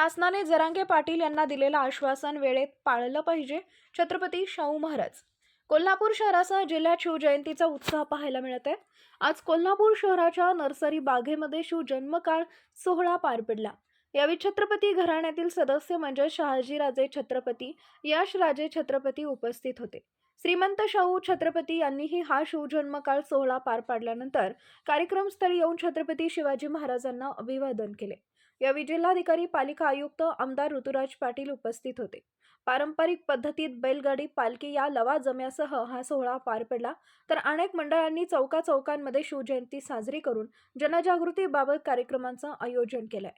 शासनाने जरांगे पाटील यांना दिलेलं आश्वासन वेळेत पाळलं पाहिजे. छत्रपती शाहू महाराज. कोल्हापूर शहरासह जिल्ह्यात शिवजयंतीचा उत्साह पाहायला मिळत आहे. आज कोल्हापूर शहराच्या नर्सरी बागेमध्ये शिवजन्मकाळ सोहळा पार पडला. यावेळी छत्रपती घराण्यातील सदस्य म्हणजे शहाजीराजे छत्रपती यशराजे छत्रपती उपस्थित होते. श्रीमंत शाहू छत्रपती यांनीही हा शिवजन्मकाळ सोहळा पार पाडल्यानंतर कार्यक्रमस्थळी येऊन छत्रपती शिवाजी महाराजांना अभिवादन केले. यावेळी जिल्हाधिकारी पालिका आयुक्त आमदार ऋतुराज पाटील उपस्थित होते. पारंपरिक पद्धतीत बैलगाडी पालखी या लवाजम्यासह हा सोहळा पार पडला. तर अनेक मंडळांनी चौका चौकांमध्ये शिवजयंती साजरी करून जनजागृतीबाबत कार्यक्रमांचं आयोजन केलंय.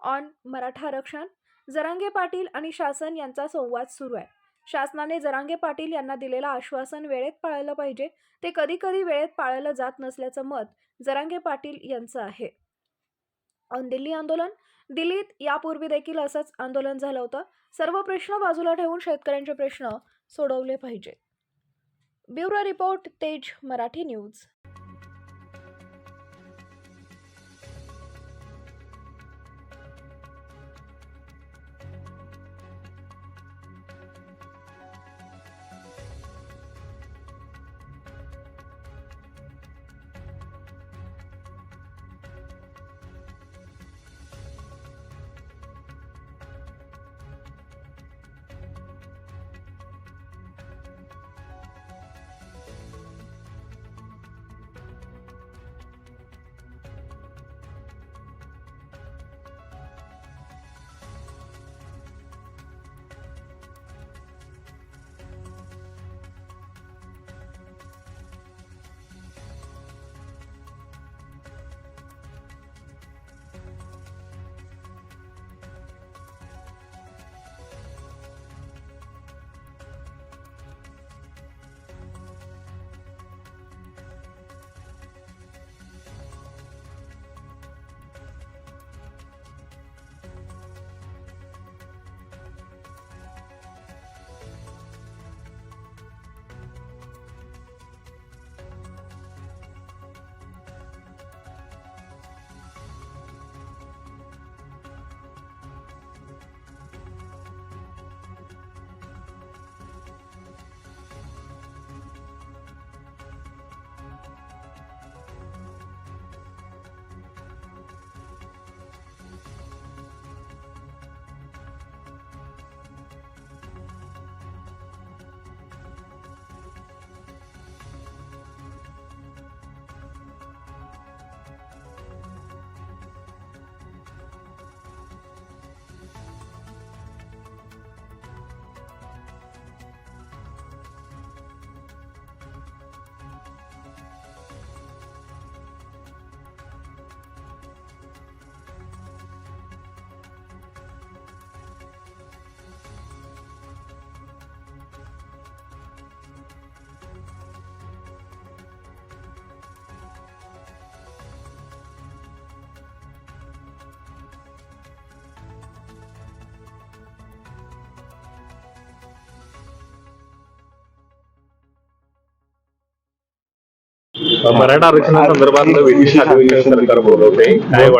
ऑन मराठा आरक्षण जरांगे पाटील आणि शासन यांचा संवाद सुरू आहे. शासनाने जरांगे पाटील यांना दिलेलं आश्वासन वेळेत पाळलं पाहिजे. ते कधी कधी वेळेत पाळलं जात नसल्याचं मत जरांगे पाटील यांचं आहे. दिल्ली आंदोलन? दिल्लीत यापूर्वी देखील असंच आंदोलन झालं होतं. सर्व प्रश्न बाजूला ठेवून शेतकऱ्यांचे प्रश्न सोडवले पाहिजेत. ब्युरो रिपोर्ट तेज मराठी न्यूज.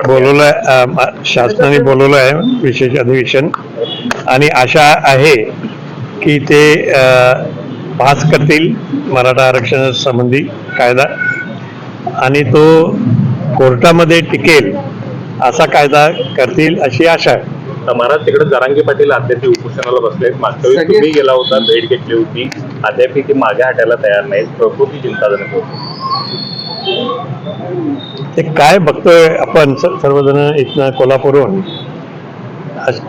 बोलवलंय अं, शासनाने बोलवलं आहे विशेष अधिवेशन. आणि आशा आहे की ते अं, पास करतील मराठा आरक्षण संबंधी कायदा. आणि तो कोर्टामध्ये टिकेल असा कायदा करतील अशी आशा आहे. महाराज तिकडे जरांगे पाटील अद्याप उपोषणाला बसलेत. मागच्या वेळी तुम्ही गेला होता भेट घेतली होती. अद्याप ती मागे हटायला तयार नाही. प्रकृती चिंताजनक होती. ते काय बघतोय आपण सर्वजण इथनं कोल्हापूरहून?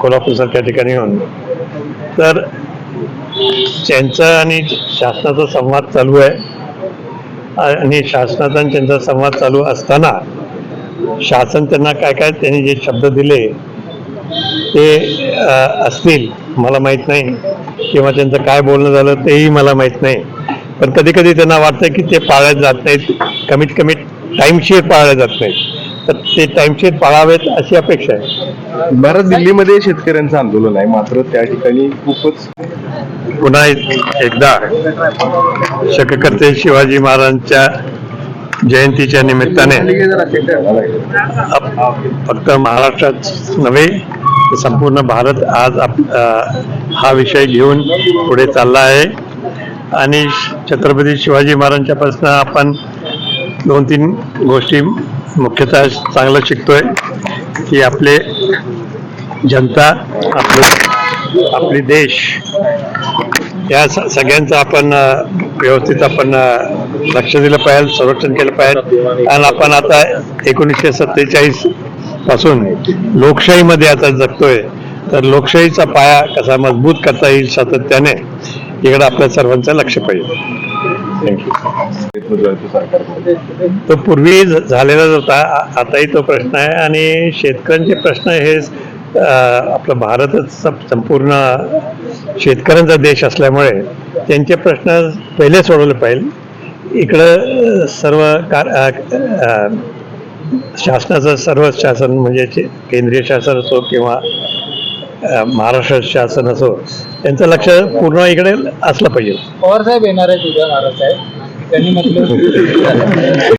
कोल्हापूरसारख्या ठिकाणी येऊन. तर त्यांचा आणि शासनाचा संवाद चालू आहे. आणि शासनाचा आणि त्यांचा संवाद चालू असताना शासन त्यांना काय काय त्यांनी जे शब्द दिले ते असतील मला माहीत नाही. किंवा त्यांचं काय बोलणं झालं तेही मला माहीत नाही. पण कधी कधी त्यांना वाटतं की ते पाळल्या जात नाहीत. कमीत कमी टाईमशीर पाळल्या जात नाहीत. तर ते टाईमशीर पाळावेत अशी अपेक्षा आहे. भारत दिल्लीमध्ये शेतकऱ्यांचं आंदोलन आहे. मात्र त्या ठिकाणी खूपच पुन्हा एक- एकदा शककर्ते शिवाजी महाराजांच्या जयंतीच्या निमित्ताने फक्त महाराष्ट्रात नव्हे संपूर्ण भारत आज आप हा विषय घेऊन पुढे चालला आहे. आणि छत्रपती शिवाजी महाराजांच्यापासून आपण दोन तीन गोष्टी मुख्यतः चांगलं शिकतोय की आपले जनता आपले आपली देश या सगळ्यांचं आपण व्यवस्थित आपण लक्ष दिलं पाहिजे संरक्षण केलं पाहिजे. आणि आपण आता एकोणीसशे सत्तेचाळीस पासून लोकशाहीमध्ये आता जगतोय तर लोकशाहीचा पाया कसा मजबूत करता येईल सातत्याने इकडे आपल्या सर्वांचं लक्ष पाहिजे. तो पूर्वी झालेलाच होता आताही तो प्रश्न आहे आणि शेतकऱ्यांचे प्रश्न हे आपलं भारतच संपूर्ण शेतकऱ्यांचा देश असल्यामुळे त्यांचे प्रश्न पहिले सोडवले पाहिजे. इकडं सर्व कार शासनाचं सर्व शासन म्हणजे केंद्रीय शासन असो किंवा महाराष्ट्र शासन असो त्यांचं लक्ष पूर्ण इकडे असलं पाहिजे. पवार साहेब येणार आहेत उद्या महाराज साहेब त्यांनी म्हटलं